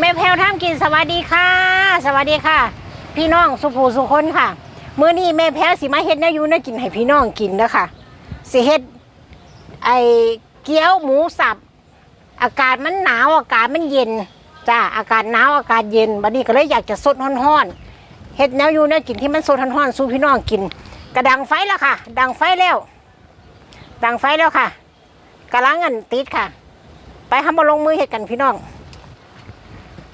แม่แพรวท่ามกินสวัสดีค่ะ สวัสดีค่ะ พี่น้องสุภูสุคนค่ะมื้อนี้แม่แพรวสิมาเฮ็ดแนวยู่แนวกินให้พี่น้องกินเด้อค่ะสิเฮ็ดไอเกี๊ยวหมูสับ อากาศมันหนาวอากาศมันเย็นจ้าอากาศหนาวอากาศเย็นบัดนี้ก็เลยอยากจะสดร้อนๆเฮ็ดแนวยู่แนวกินที่มันสดร้อนๆสู่พี่น้องกิน กระดังไฟแล้วค่ะ ดังไฟแล้ว ดังไฟแล้วค่ะกำลังเงินติดค่ะ ไปทำมาลงมือเฮ็ดกันพี่น้อง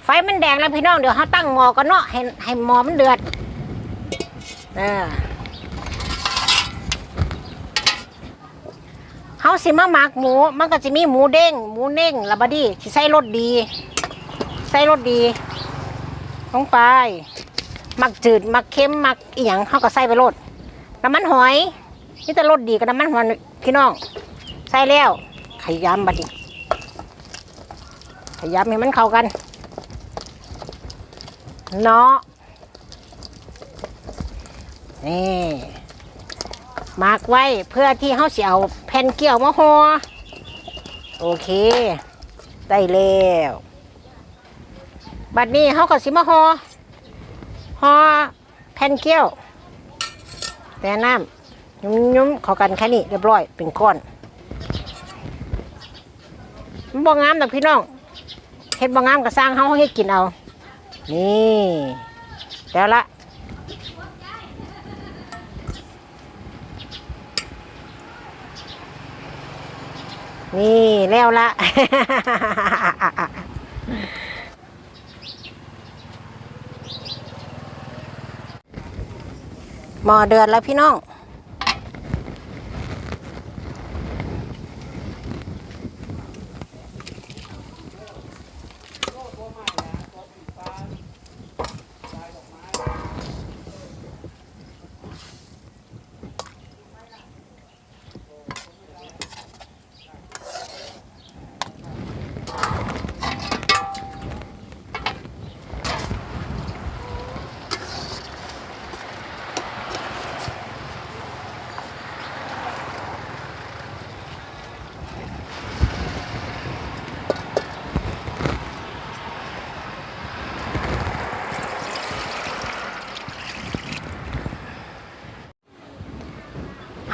ไฟมันแดงแล้วพี่น้องเดี๋ยวเขาตั้งหมอก่อนเนาะให้ให้หม้อมันเดือดเออเขาสิมาหมักหมูมันก็จะมีหมูเด้งหมูเน่งละบดดี้สิใส่รสดี ใส่รสดีลงไปหมักจืดหมักเค็มหมักอีหยังเขาก็ใส่ไปรสน้ำมันหอยนี่แต่รสดีกับน้ำมันหอยพี่น้องใส่แล้วขยำบัดนี้ขยำให้มันเข้ากัน เนาะนี่มากไว้เพื่อที่เขาเสียวแผ่นเกี่ยวมาหอโอเค ได้แล้วบัดนี้เขาก็สิมาหอหอแผ่นเกี่ยว แต่น้ำยุ่มๆเข้ากันแค่นี้เรียบร้อยเป็นก้อนมันบ่งามแต่พี่น้องเฮ็ดบ่งามก็สร้างเขาเฮ็ดกินเอา นี่แล้วละนี่แล้วละหมอเดือดแล้วพี่น้อง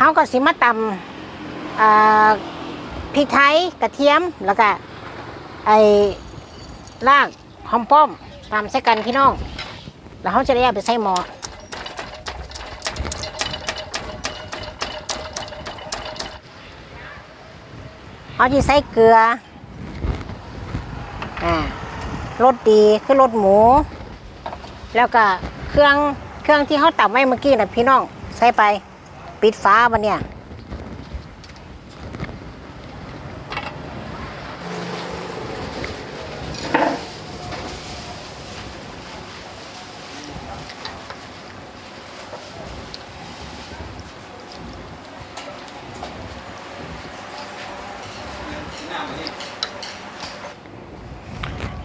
เขาก็สิมาตำพริกไทยกระเทียมแล้วก็ไอ้รากหอมป้อมตำใส่กันพี่น้อง แล้วเขาจะได้เอาไปใส่หม้อเขาจะใส่เกลืออ่ารสดีคือรสหมู แล้วก็เครื่องเครื่องที่เขาตับไว้เมื่อกี้นะพี่น้องใส่ไป ปิดฟ้าบันเนี่ย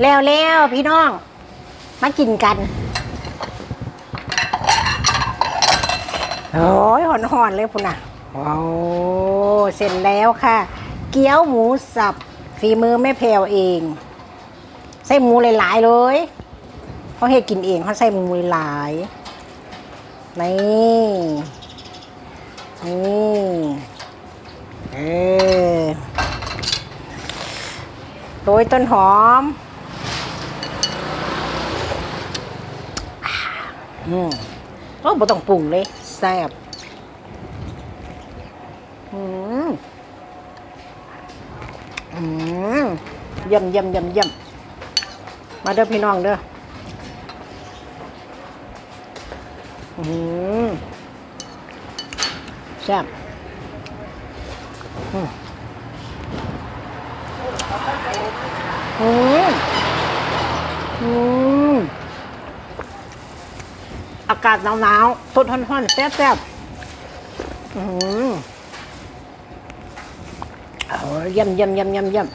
แล้วแล้วพี่น้อง มากินกัน โอ้ยหอนหอนๆเลยพุ่นน่ะว้าวเสร็จแล้วค่ะ เกี๊ยวหมูสับฝีมือแม่แพรวเอง ใส่หมูหลายๆเลยเขาให้กินเองเขาใส่หมูหลายนี่นี่เออโรยต้นหอมอืมโอ้บ่ต้องปรุงเลย แซ่บอืมอืมเยี่ยมเยี่ยมเยี่ยมเยี่ยมมาเด้อพี่น้องเด้ออืมแซ่บอืมอืมากาศหนาวๆสดฮ้อนๆแซ่บๆอืมเยี่ยมเยี่ยมเยี่ยมเยี่ยมเยี่ยม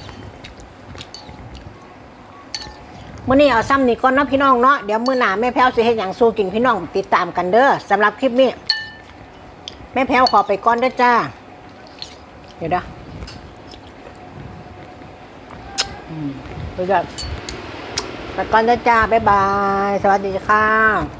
มื่อนี้เอาซ้ำนี่ก่อนนะพี่น้องเนาะเดี๋ยวมื้อหน้าแม่แพ้วสิเฮ็ดหยังสู้กินพี่น้องติดตามกันเด้อสำหรับคลิปนี้แม่แพ้วขอไปก่อนเด้อจ้า เดี๋ยวเด้ออืมไปจ้ะไปก่อนนะจ้าบ๊ายบาย สวัสดีค่ะ